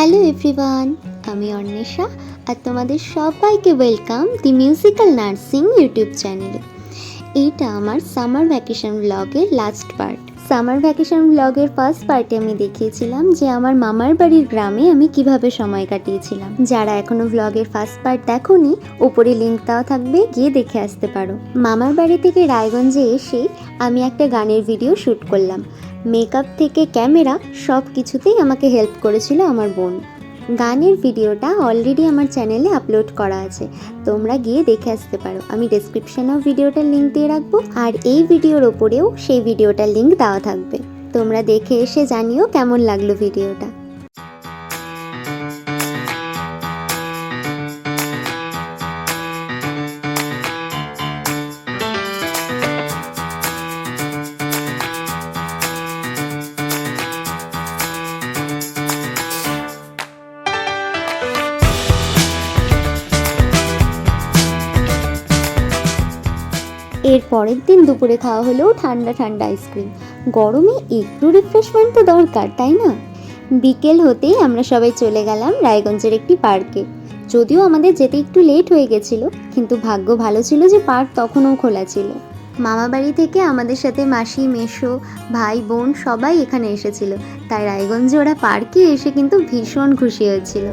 Hello everyone, আমি অন্বেষা আর তোমাদের সবাইকে welcome the musical nursing YouTube চ্যানেলে। এইটা আমার সামার ভ্যাকেশন ব্লগের লাস্ট পার্ট সামার ভ্যাকেশন ব্লগের ফার্স্ট পার্টে আমি দেখিয়েছিলাম যে আমার মামার বাড়ির গ্রামে আমি কীভাবে সময় কাটিয়েছিলাম। যারা এখনও ব্লগের ফার্স্ট পার্ট দেখোনি ওপরে লিঙ্ক দেওয়া থাকবে, গিয়ে দেখে আসতে পারো। মামার বাড়ি থেকে রায়গঞ্জে এসে আমি একটা গানের ভিডিও শ্যুট করলাম। মেকআপ থেকে ক্যামেরা সব কিছুতেই আমাকে হেল্প করেছিল আমার বোন। গানের ভিডিওটা অলরেডি আমার চ্যানেলে আপলোড করা আছে। তোমরা গিয়ে দেখে আসতে পারো। আমি ডেসক্রিপশনেও ভিডিওটার লিঙ্ক দিয়ে রাখব। আর এই ভিডিওর ওপরেও সেই ভিডিওটার লিঙ্ক দেওয়া থাকবে। তোমরা দেখে এসে জানিও কেমন লাগল ভিডিওটা এর পরের দিন দুপুরে খাওয়া হলো ঠান্ডা ঠান্ডা আইসক্রিম। গরমে একটু রিফ্রেশমেন্ট তো দরকার, তাই না? বিকেল হতেই আমরা সবাই চলে গেলাম রায়গঞ্জের একটি পার্কে। যদিও আমাদের যেতে একটু লেট হয়ে গেছিল, কিন্তু ভাগ্য ভালো ছিল যে পার্ক তখনও খোলা ছিল। মামা বাড়ি থেকে আমাদের সাথে মাসি মেশো ভাই, বোন সবাই এখানে এসেছিল। তাই রায়গঞ্জে ওরা পার্কে এসে কিন্তু ভীষণ খুশি হয়েছিল।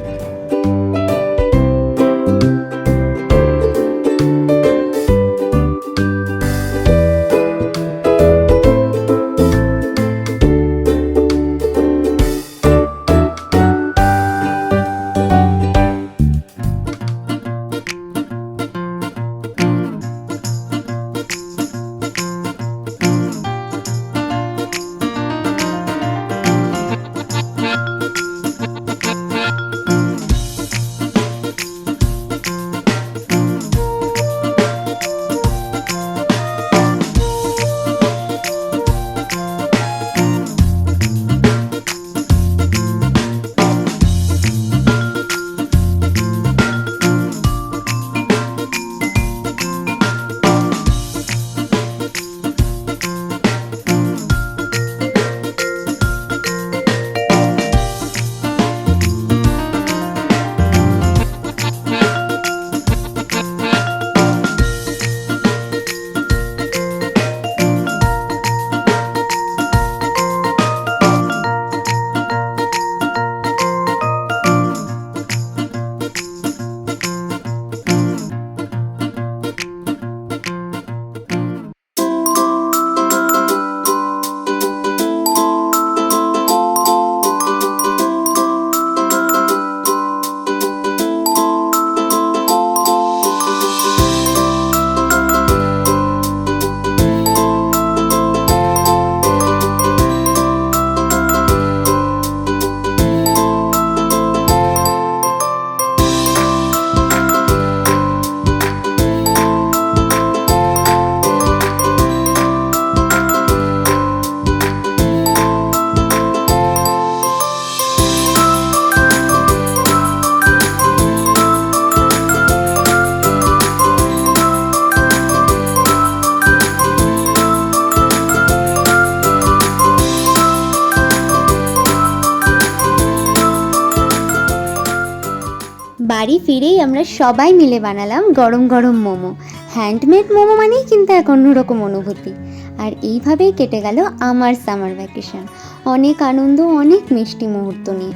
বাড়ি ফিরেই আমরা সবাই মিলে বানালাম গরম গরম মোমো। হ্যান্ডমেড মোমো মানেই কিন্তু এক অন্যরকম অনুভূতি। আর এইভাবেই কেটে গেল আমার সামার ভ্যাকেশন অনেক আনন্দ, অনেক মিষ্টি মুহূর্ত নিয়ে।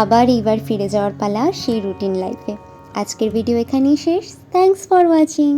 আবার এইবার ফিরে যাওয়ার পালা সেই রুটিন লাইফে আজকের ভিডিও এখানেই শেষ। Thanks for watching